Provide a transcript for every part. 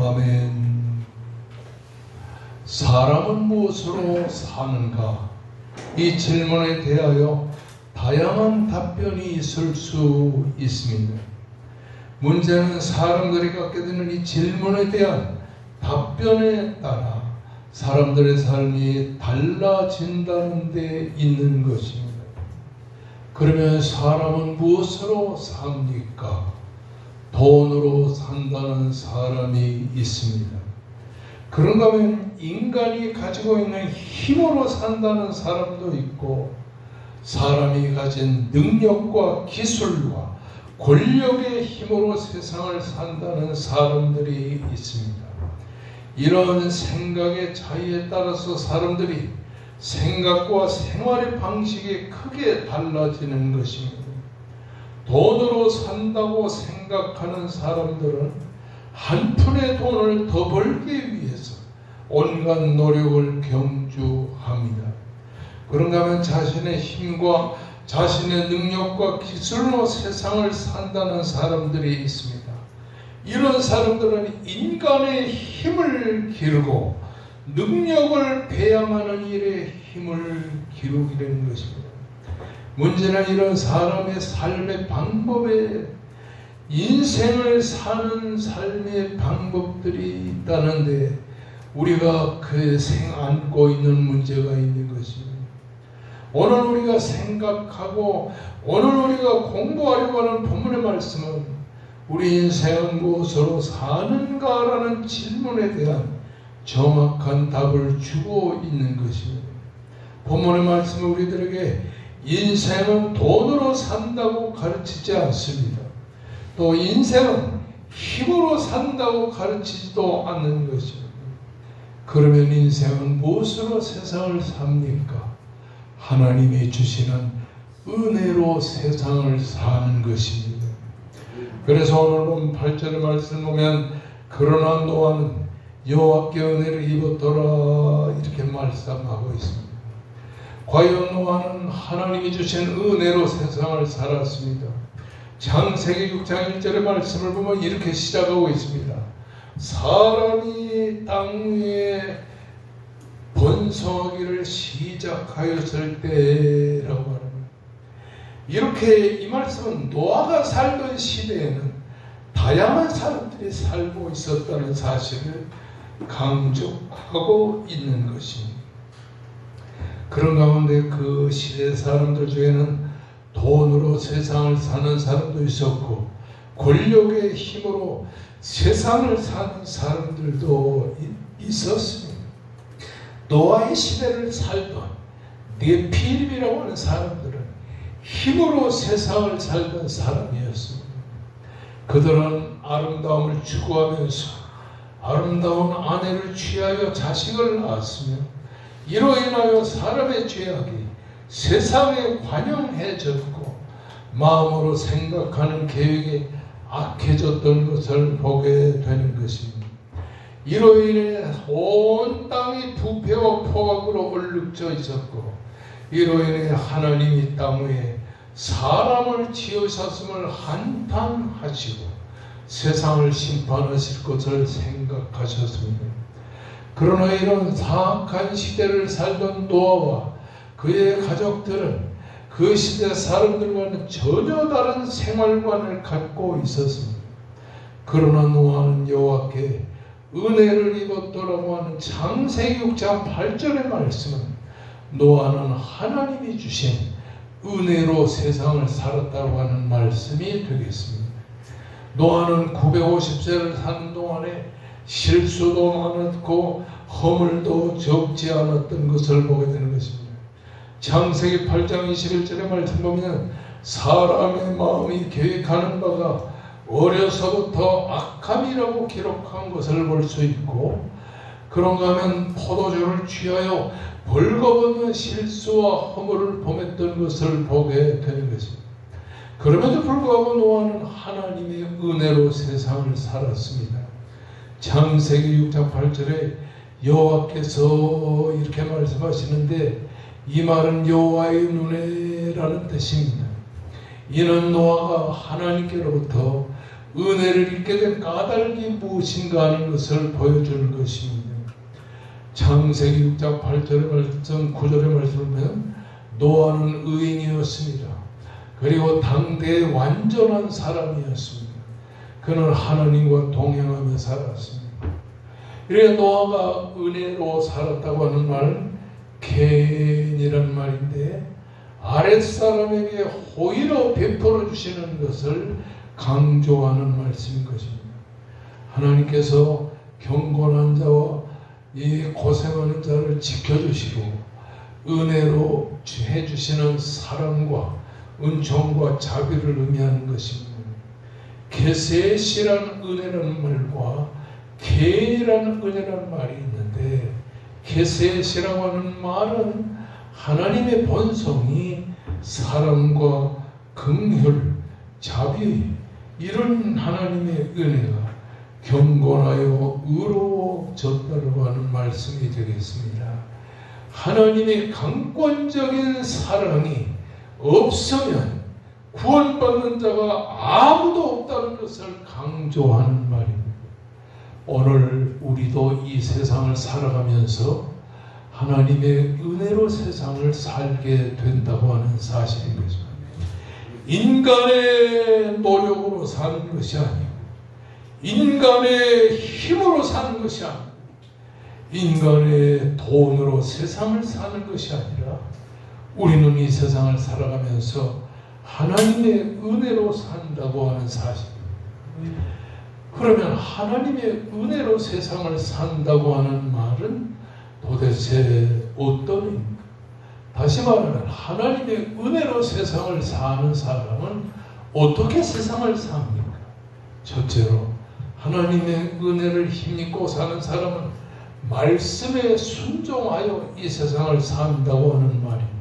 아멘. 사람은 무엇으로 사는가? 이 질문에 대하여 다양한 답변이 있을 수 있습니다. 문제는 사람들이 갖게 되는 이 질문에 대한 답변에 따라 사람들의 삶이 달라진다는 데 있는 것입니다. 그러면 사람은 무엇으로 삽니까? 돈으로 산다는 사람이 있습니다. 그런가 하면 인간이 가지고 있는 힘으로 산다는 사람도 있고 사람이 가진 능력과 기술과 권력의 힘으로 세상을 산다는 사람들이 있습니다. 이런 생각의 차이에 따라서 사람들이 생각과 생활의 방식이 크게 달라지는 것입니다. 돈으로 산다고 생각하는 사람들은 한 푼의 돈을 더 벌기 위해서 온갖 노력을 경주합니다. 그런가 하면 자신의 힘과 자신의 능력과 기술로 세상을 산다는 사람들이 있습니다. 이런 사람들은 인간의 힘을 기르고 능력을 배양하는 일에 힘을 기르게 되는 것입니다. 문제는 이런 사람의 삶의 방법에 인생을 사는 삶의 방법들이 있다는데 우리가 그 생 안고 있는 문제가 있는 것입니다. 오늘 우리가 생각하고 오늘 우리가 공부하려고 하는 본문의 말씀은 우리 인생은 무엇으로 사는가라는 질문에 대한 정확한 답을 주고 있는 것입니다. 본문의 말씀은 우리들에게 인생은 돈으로 산다고 가르치지 않습니다. 또 인생은 힘으로 산다고 가르치지도 않는 것입니다. 그러면 인생은 무엇으로 세상을 삽니까? 하나님이 주시는 은혜로 세상을 사는 것입니다. 그래서 오늘 본 8절의 말씀 보면 그러나 노아는 여호와께 은혜를 입었더라 이렇게 말씀하고 있습니다. 과연 노아는 하나님이 주신 은혜로 세상을 살았습니다. 창세기 6장 1절의 말씀을 보면 이렇게 시작하고 있습니다. 사람이 땅 위에 번성하기를 시작하였을 때라고 합니다. 이렇게 이 말씀은 노아가 살던 시대에는 다양한 사람들이 살고 있었다는 사실을 강조하고 있는 것입니다. 그런 가운데 그 시대 사람들 중에는 돈으로 세상을 사는 사람도 있었고 권력의 힘으로 세상을 사는 사람들도 있었습니다. 노아의 시대를 살던 네피림이라고 하는 사람들은 힘으로 세상을 살던 사람이었습니다. 그들은 아름다움을 추구하면서 아름다운 아내를 취하여 자식을 낳았으며 이로 인하여 사람의 죄악이 세상에 관영해졌고 마음으로 생각하는 계획이 악해졌던 것을 보게 되는 것입니다. 이로 인해 온 땅이 부패와 포악으로 얼룩져 있었고 이로 인해 하나님이 땅 위에 사람을 지으셨음을 한탄하시고 세상을 심판하실 것을 생각하셨습니다. 그러나 이런 사악한 시대를 살던 노아와 그의 가족들은 그 시대 사람들과는 전혀 다른 생활관을 갖고 있었습니다. 그러나 노아는 여호와께 은혜를 입었더라고 하는 창세기 6장 8절의 말씀은 노아는 하나님이 주신 은혜로 세상을 살았다고 하는 말씀이 되겠습니다. 노아는 950세를 사는 동안에 실수도 많았고 허물도 적지 않았던 것을 보게 되는 것입니다. 창세기 8장 21절의 말씀 보면 사람의 마음이 계획하는 바가 어려서부터 악함이라고 기록한 것을 볼 수 있고 그런가 하면 포도주를 취하여 벌거벗는 실수와 허물을 범했던 것을 보게 되는 것입니다. 그럼에도 불구하고 노아는 하나님의 은혜로 세상을 살았습니다. 창세기 6장 8절에 여호와께서 이렇게 말씀하시는데 이 말은 여호와의 눈에라는 뜻입니다. 이는 노아가 하나님께로부터 은혜를 잊게 된 까닭이 무엇인가 하는 것을 보여주는 것입니다. 창세기 6장 8절의 말씀, 9절의 말씀을 보면 노아는 의인이었습니다. 그리고 당대의 완전한 사람이었습니다. 그는 하나님과 동행하며 살았습니다. 이래 노아가 은혜로 살았다고 하는 말은 겐이란 말인데 아랫사람에게 호의로 베풀어 주시는 것을 강조하는 말씀인 것입니다. 하나님께서 경건한 자와 이 고생하는 자를 지켜주시고 은혜로 해주시는 사랑과 은총과 자비를 의미하는 것입니다. 게셋이라는 은혜라는 말과 게이라는 은혜라는 말이 있는데 게셋이라고 하는 말은 하나님의 본성이 사랑과 긍휼, 자비 이런 하나님의 은혜가 경건하여 의로워졌다고 하는 말씀이 되겠습니다. 하나님의 강권적인 사랑이 없으면 구원받는 자가 아무도 없다는 것을 강조하는 말입니다. 오늘 우리도 이 세상을 살아가면서 하나님의 은혜로 세상을 살게 된다고 하는 거죠. 인간의 노력으로 사는 것이 아니고 인간의 힘으로 사는 것이 아니고 인간의 돈으로 세상을 사는 것이 아니라 우리는 이 세상을 살아가면서 하나님의 은혜로 산다고 하는 사실. 그러면 하나님의 은혜로 세상을 산다고 하는 말은 도대체 어떤 의미입니까? 다시 말하면 하나님의 은혜로 세상을 사는 사람은 어떻게 세상을 삽니까? 첫째로 하나님의 은혜를 힘입고 사는 사람은 말씀에 순종하여 이 세상을 산다고 하는 말입니다.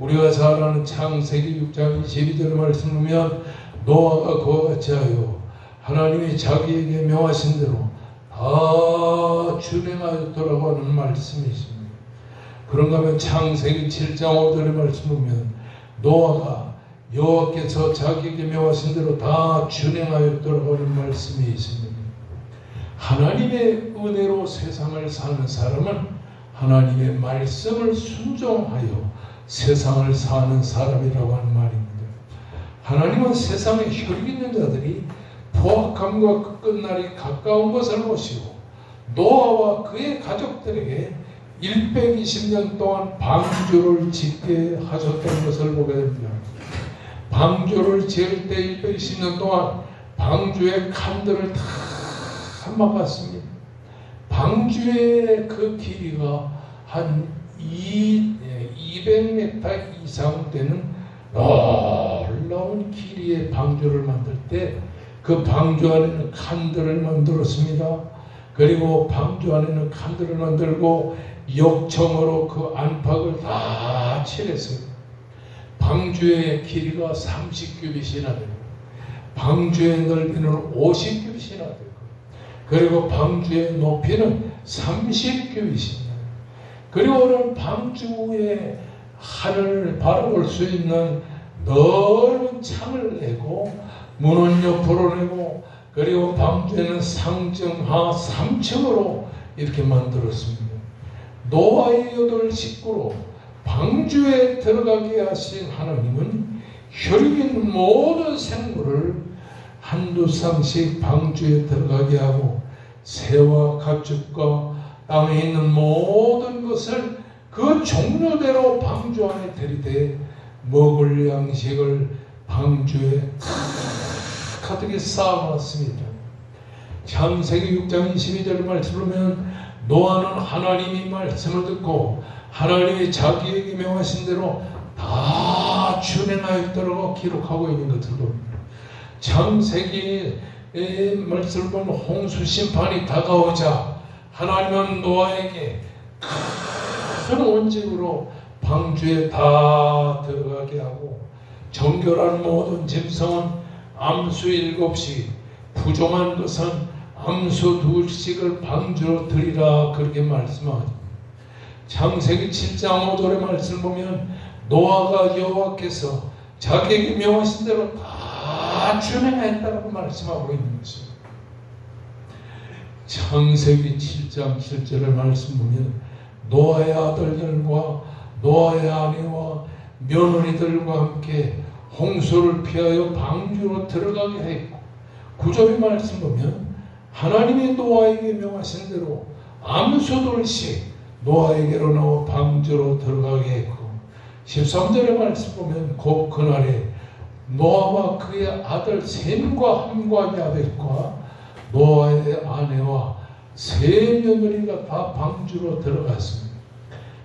우리가 잘 아는 창세기 6장 22절 말씀 보면 노아가 그와 같이 하여 하나님이 자기에게 명하신 대로 다 준행하였더라고 하는 말씀이 있습니다. 그런가 하면 창세기 7장 5절의 말씀 보면 노아가 여호와께서 자기에게 명하신 대로 다 준행하였더라고 하는 말씀이 있습니다. 하나님의 은혜로 세상을 사는 사람은 하나님의 말씀을 순종하여 세상을 사는 사람이라고 하는 말입니다. 하나님은 세상에 혈육 있는 자들이 포악함과 끝날이 가까운 것을 보시고 노아와 그의 가족들에게 120년 동안 방주를 짓게 하셨던 것을 보게 됩니다. 방주를 지을 때 120년 동안 방주의 칸들을 다 막았습니다. 방주의 그 길이가 한 2, 200m 이상 되는 놀라운 길이의 방주를 만들 때 그 방주 안에는 칸들을 만들었습니다. 그리고 방주 안에는 칸들을 만들고 역청으로 그 안팎을 다 칠했습니다. 방주의 길이가 30규빗이나 되고 방주의 넓이는 50규빗이나 되고 그리고 방주의 높이는 30규빗입니다. 그리고는 방주의 하늘을 바라볼 수 있는 넓은 창을 내고 문은 옆으로 내고 그리고 방주에는 상정하 3층으로 이렇게 만들었습니다. 노아의 여덟 식구로 방주에 들어가게 하신 하나님은 혈육인 모든 생물을 한두 쌍씩 방주에 들어가게 하고 새와 가축과 땅에 있는 모든 것을 그 종류대로 방주 안에 들이대 먹을 양식을 방주에 가득히 쌓아놨습니다. 창세기 6장 22절 말씀을 보면 노아는 하나님이 말씀을 듣고 하나님이 자기에게 명하신 대로 다 준행하였다고 기록하고 있는 것을 봅니다. 창세기의 말씀을 보면 홍수 심판이 다가오자 하나님은 노아에게 큰 원칙으로 방주에 다 들어가게 하고 정결한 모든 짐승은 암수 일곱씩 부정한 것은 암수 둘씩을 방주로 드리라 그렇게 말씀하죠. 창세기 7장 5절의 말씀을 보면 노아가 여호와께서 자기에게 명하신 대로 다다 준행했다고 말씀하고 있는 것입니다. 창세기 7장 7절의 말씀 보면 노아의 아들들과 노아의 아내와 며느리들과 함께 홍수를 피하여 방주로 들어가게 했고 구절의 말씀 보면 하나님이 노아에게 명하신 대로 암수돌씩 노아에게로 나와 방주로 들어가게 했고 13절의 말씀 보면 곧 그날에 노아와 그의 아들 셈과 함과 야벳과 노아의 아내와 세 며느리가 다 방주로 들어갔습니다.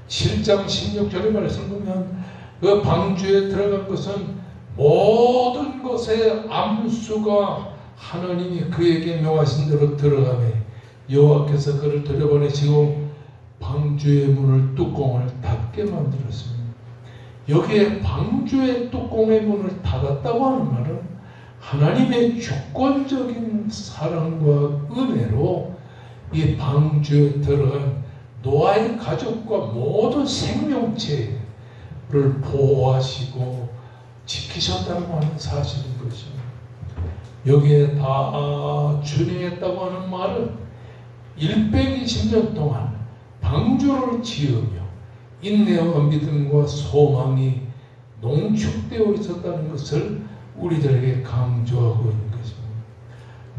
7장 16절의 말씀 보면 그 방주에 들어간 것은 모든 것의 암수가 하나님이 그에게 명하신 대로 들어가매 여호와께서 그를 들여보내시고 방주의 문을 뚜껑을 닫게 만들었습니다. 여기에 방주의 뚜껑의 문을 닫았다고 하는 말은 하나님의 주권적인 사랑과 은혜로 이 방주에 들어간 노아의 가족과 모든 생명체를 보호하시고 지키셨다고 하는 사실인 것입니다. 여기에 다 준행했다고 하는 말은 120년 동안 방주를 지으며 인내와 믿음과 소망이 농축되어 있었다는 것을 우리들에게 강조하고 있는 것입니다.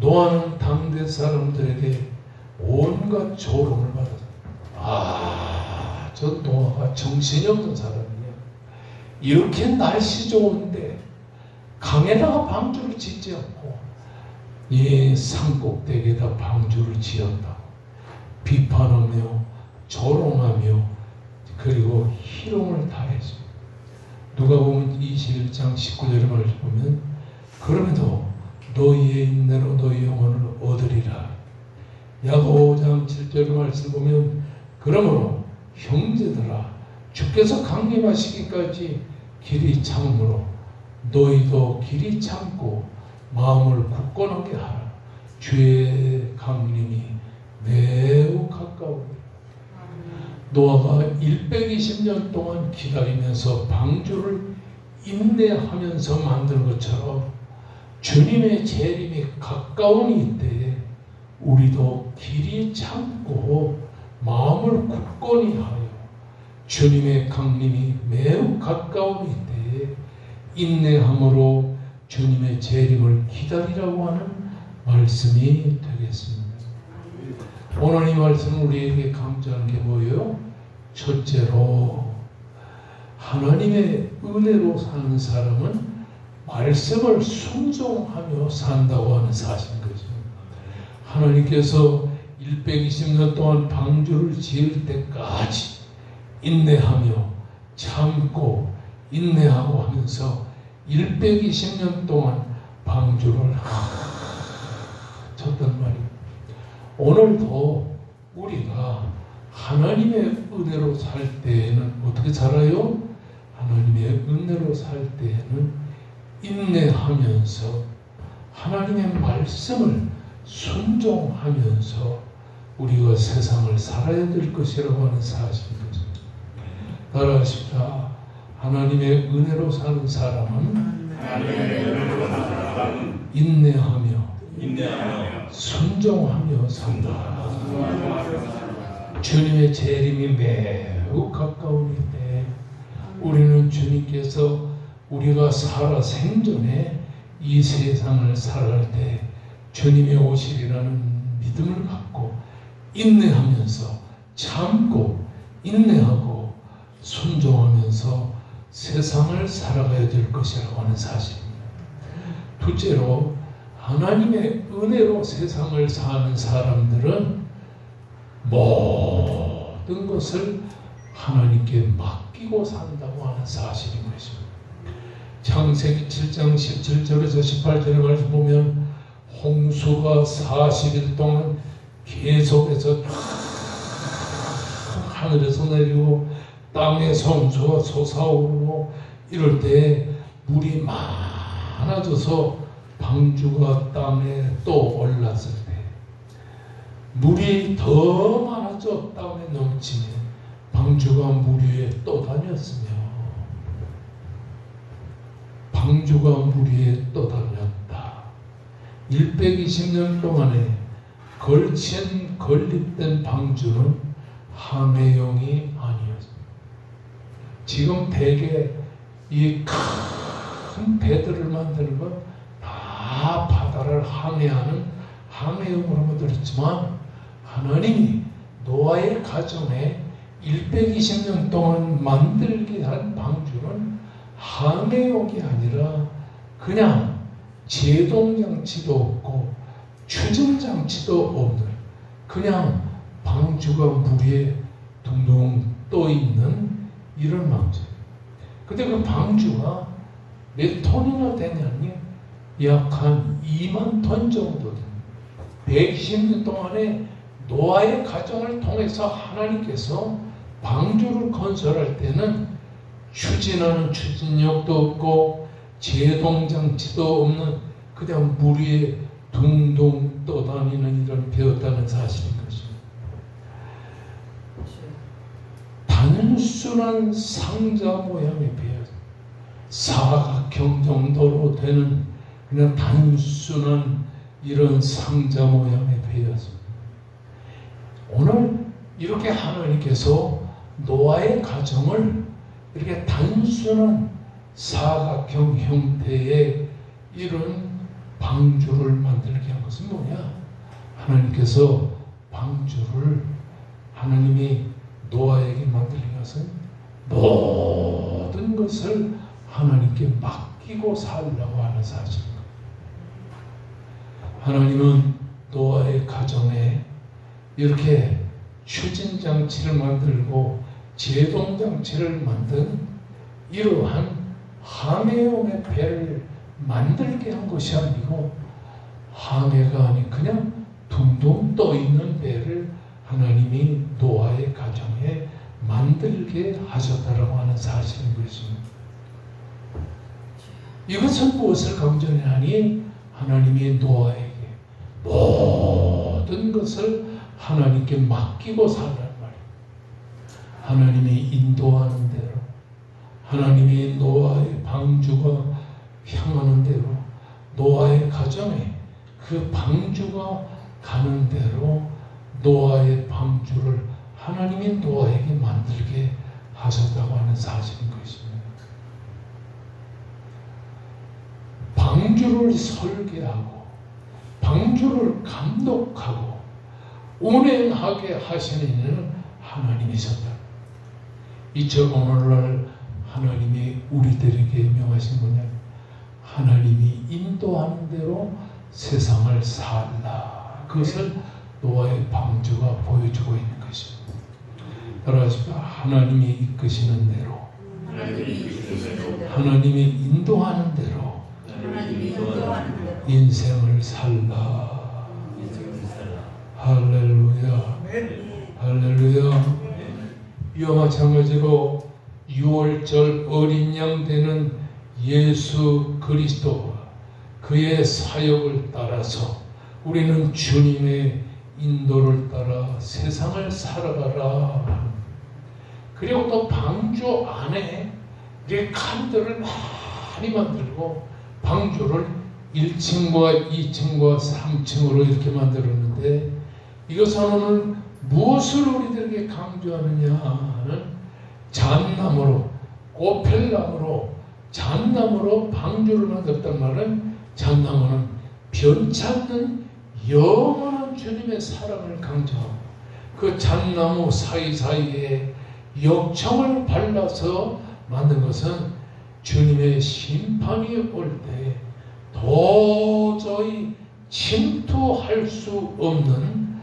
노아는 당대 사람들에게 온갖 조롱을 받았다. 아, 저 노아가 정신이 없는 사람이야. 이렇게 날씨 좋은데 강에다가 방주를 짓지 않고 이 산꼭대기에다 방주를 지었다. 비판하며 조롱하며 그리고 희롱을 다했습니다. 누가 보면 21장 19절의 말을 보면 그럼에도 너희의 인내로 너희 영혼을 얻으리라. 야고 5장 7절의 말씀 보면 그러므로 형제들아 주께서 강림하시기까지 길이 참으로 너희도 길이 참고 마음을 굳건하게 하라. 주의 강림이 매우 가까우니 노아가 120년 동안 기다리면서 방주를 인내하면서 만든 것처럼 주님의 재림이 가까운 이때에 우리도 길이 참고 마음을 굳건히 하여 주님의 강림이 매우 가까운 이때에 인내함으로 주님의 재림을 기다리라고 하는 말씀이 되겠습니다. 오늘 이 말씀은 우리에게 강조하는 게 뭐예요? 첫째로 하나님의 은혜로 사는 사람은 말씀을 순종하며 산다고 하는 거죠. 하나님께서 120년 동안 방주를 지을 때까지 인내하며 참고 인내하고 하면서 120년 동안 방주를 쳤단 말이에요. 오늘도 우리가 하나님의 은혜로 살 때에는 어떻게 살아요? 하나님의 은혜로 살 때에는 인내하면서 하나님의 말씀을 순종하면서 우리가 세상을 살아야 될 것이라고 하는 사실입니다. 따라하십시다. 하나님의 은혜로 사는 사람은 인내하며 순종하며 산다. 주님의 재림이 매우 가까우니 때 우리는 주님께서 우리가 살아 생전에 이 세상을 살아갈 때 주님이 오시리라는 믿음을 갖고 인내하면서 참고 인내하고 순종하면서 세상을 살아가야 될 것이라고 하는 사실입니다. 둘째로 하나님의 은혜로 세상을 사는 사람들은 모든 것을 하나님께 맡기고 산다고 하는 사실인 것입니다. 창세기 7장 17절에서 18절에 말씀 보면 홍수가 40일 동안 계속해서 하늘에서 내리고 땅에서 홍수가 솟아오르고 이럴 때 물이 많아져서 방주가 땅에 또 올랐을 때 물이 더 많아져 땅에 넘치면 방주가 물 위에 또 다녔으며 방주가 물 위에 또 다녔다. 120년 동안에 걸친 건립된 방주는 항해용이 아니었습니다. 지금 대개 이 큰 배들을 만드는 건 다 바다를 항해하는 항해용으로 만들었지만 하나님이 노아의 가정에 120년 동안 만들게 한 방주는 항해용이 아니라 그냥 제동장치도 없고 추진장치도 없는 그냥 방주가 물에 둥둥 떠 있는 이런 방주. 근데 그 방주가 몇 톤이나 되냐니 약한 2만 톤 정도 됩니다. 120년 동안에 노아의 가정을 통해서 하나님께서 방주를 건설할 때는 추진하는 추진력도 없고 제동장치도 없는 그냥 물 위에 둥둥 떠다니는 이런 배웠다는 사실인 것입니다. 단순한 상자 모양의 배였 사각형 정도로 되는 그냥 단순한 이런 상자 모양의 배였습니다. 오늘 이렇게 하나님께서 노아의 가정을 이렇게 단순한 사각형 형태의 이런 방주를 만들게 한 것은 뭐냐? 하나님께서 방주를 하나님이 노아에게 만들게 것은 모든 것을 하나님께 맡기고 살려고 하는 사실입니다. 하나님은 노아의 가정에 이렇게 추진장치를 만들고 제동장치를 만든 이러한 항해용의 배를 만들게 한 것이 아니고 항해가 아닌 그냥 둥둥 떠 있는 배를 하나님이 노아의 가정에 만들게 하셨다라고 하는 사실인 것입니다. 이것은 무엇을 강조하니 하나님이 노아에게 모든 것을 하나님께 맡기고 살라는 말입니다. 하나님이 인도하는 대로 하나님이 노아의 방주가 향하는 대로 노아의 가정에 그 방주가 가는 대로 노아의 방주를 하나님이 노아에게 만들게 하셨다고 하는 사실인 것입니다. 방주를 설계하고 방주를 감독하고 운행하게 하시는 하나님이셨다. 이처 오늘날 하나님이 우리들에게 명하신 뭐냐 하나님이 인도하는 대로 세상을 살라. 그것을 노아의 방주가 보여주고 있는 것입니다. 따라하십시오. 하나님이 이끄시는 대로, 하나님이 인도하는 대로 인생을 살라. 할렐루야. 할렐루야. 이와 마찬가지로 6월절 어린 양 되는 예수 그리스도와 그의 사역을 따라서 우리는 주님의 인도를 따라 세상을 살아가라. 그리고 또 방주 안에 우리 칸들을 많이 만들고 방주를 1층과 2층과 3층으로 이렇게 만들었는데 이것은 오늘 무엇을 우리들에게 강조하느냐 하는 잣나무로 꽃펠나무로 잣나무로 방주를 만들었단 말은 잣나무는 변찮는 영원한 주님의 사랑을 강조하고 그 잣나무 사이사이에 역청을 발라서 만든 것은 주님의 심판이 올 때 도저히 침투할 수 없는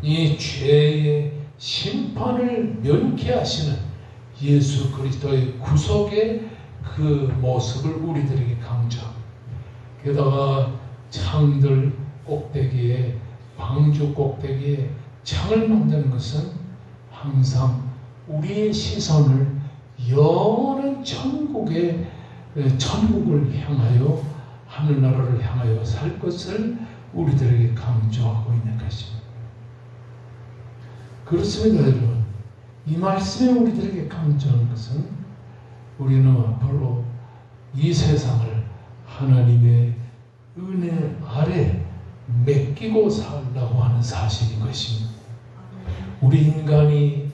이 죄의 심판을 면케하시는 예수 그리스도의 구속의 그 모습을 우리들에게 강조합니다. 게다가 창들 꼭대기에 방주 꼭대기에 창을 만드는 것은 항상 우리의 시선을 영원한 천국의 천국을 향하여 하늘나라를 향하여 살 것을 우리들에게 강조하고 있는 것입니다. 그렇습니다, 여러분. 이 말씀에 우리들에게 강조하는 것은 우리는 앞으로 이 세상을 하나님의 은혜 아래 맡기고 살라고 하는 사실인 것입니다. 우리 인간이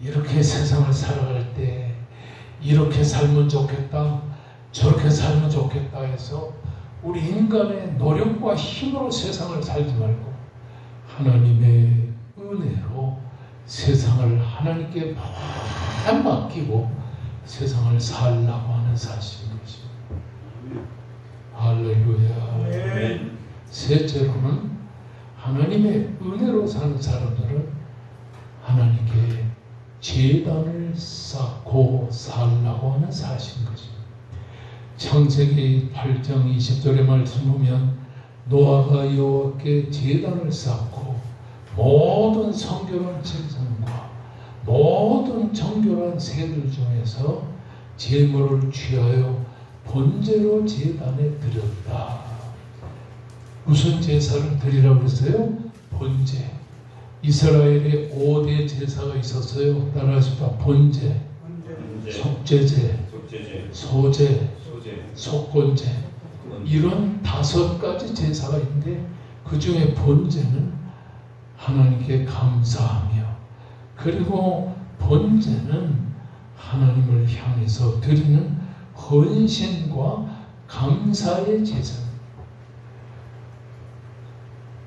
이렇게 세상을 살아갈 때 이렇게 살면 좋겠다, 저렇게 살면 좋겠다 해서 우리 인간의 노력과 힘으로 세상을 살지 말고 하나님의 은혜로 세상을 하나님께 다 맡기고 세상을 살라고 하는 사실인 것입니다. 할렐루야. 아멘. 셋째로는 하나님의 은혜로 사는 사람들은 하나님께 재단을 쌓고 살라고 하는 사실인 것입니다. 창세기 8장 20절의 말씀 보면 노아가 여호와께 재단을 쌓고 모든 생선과 모든 정결한 새들 중에서 제물을 취하여 번제로 재단에 드렸다. 무슨 제사를 드리라고 그랬어요? 번제. 이스라엘에 5대 제사가 있었어요. 따라하십시오. 번제, 속제제, 소제, 속건제. 이런 다섯 가지 제사가 있는데 그 중에 번제는 하나님께 감사하며 그리고 번제는 하나님을 향해서 드리는 헌신과 감사의 제사입니다.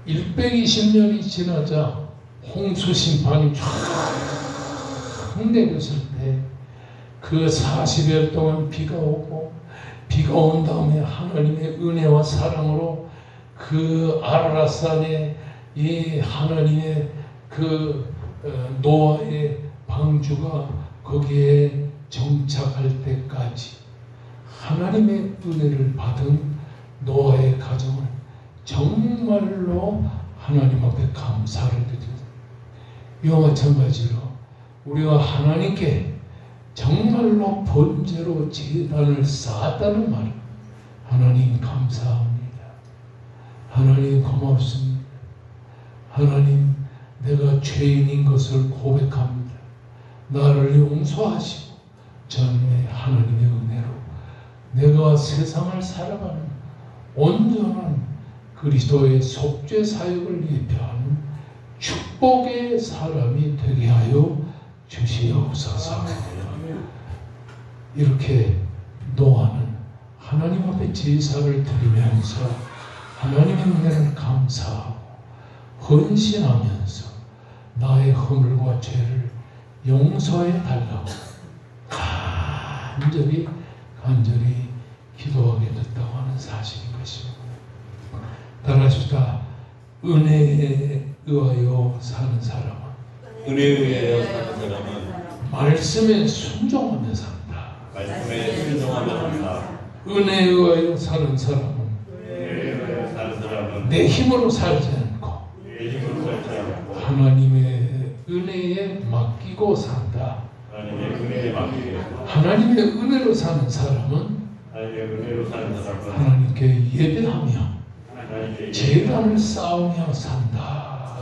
120년이 지나자 홍수 심판이 쫙 내렸을 때 그 40일 동안 비가 오고 비가 온 다음에 하나님의 은혜와 사랑으로 그 아라라산에 이 하나님의 그 어, 노아의 방주가 거기에 정착할 때까지 하나님의 은혜를 받은 노아의 가정은 정말로 하나님 앞에 감사를 드립니다. 이와 마찬가지로 우리가 하나님께 정말로 번제로 제단을 쌓았다는 말 하나님 감사합니다. 하나님 고맙습니다. 하나님 내가 죄인인 것을 고백합니다. 나를 용서하시고 전에 하나님의 은혜로 내가 세상을 살아가는 온전한 그리스도의 속죄 사역을 예표하는 축복의 사람이 되게 하여 주시옵소서. 이렇게 노아는 하나님 앞에 제사를 드리면서 하나님의 은혜를 감사하고 헌신하면서 나의 허물과 죄를 용서해 달라고 간절히 간절히 기도하게 됐다고 하는 사실인 것입니다. 따라하십시다. 은혜에 의하여 사는 사람은 은혜에 의하여 사는 사람은 말씀에 순종하며 산다. 말씀에 순종하며 산다. 은혜에 의하여 사는 사람은 은혜에 의하여 사는 사람은 내 힘으로 살지 않고 은혜에 맡기고 산다. 하나님의 은혜로 사는 사람은 하나님께 예배하며 재단을 쌓으며 산다.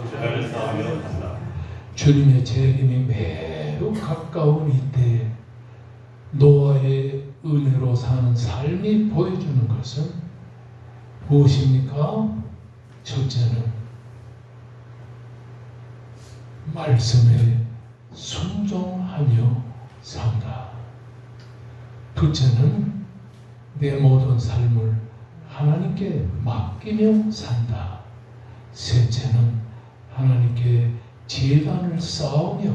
주님의 재림이 매우 가까운 이때 노아의 은혜로 사는 삶이 보여주는 것은 무엇입니까? 첫째는 말씀에 순종하며 산다. 둘째는 내 모든 삶을 하나님께 맡기며 산다. 셋째는 하나님께 재단을 쌓으며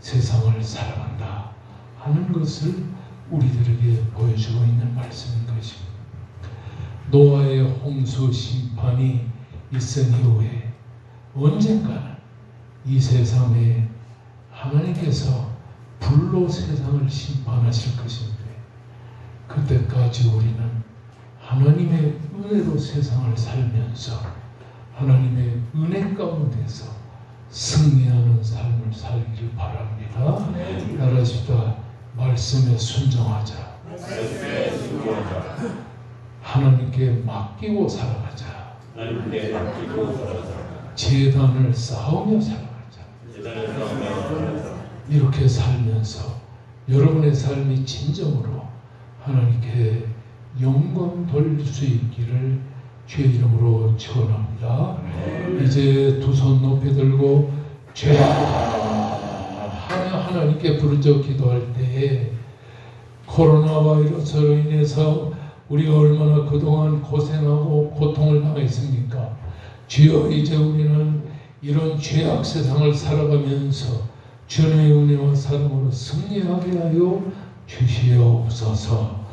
세상을 살아간다 하는 것을 우리들에게 보여주고 있는 말씀인 것입니다. 노아의 홍수 심판이 있은 이후에 언젠가는 이 세상에 하나님께서 불로 세상을 심판하실 것인데 그때까지 우리는 하나님의 은혜로 세상을 살면서 하나님의 은혜 가운데서 승리하는 삶을 살기를 바랍니다. 따라하십시다. 말씀에 순종하자. 하나님께 맡기고 살아가자. 재단을 쌓으며 살아가자. 이렇게 살면서 여러분의 삶이 진정으로 하나님께 영광 돌릴 수 있기를 주의 이름으로 축원합니다. 이제 두 손 높이 들고 죄 하나 하나님께 부르짖어 기도할 때에 코로나 바이러스로 인해서 우리가 얼마나 그동안 고생하고 고통을 당했습니까? 주여 이제 우리는 이런 죄악 세상을 살아가면서 주님의 은혜와 사랑으로 승리하게 하여 주시옵소서.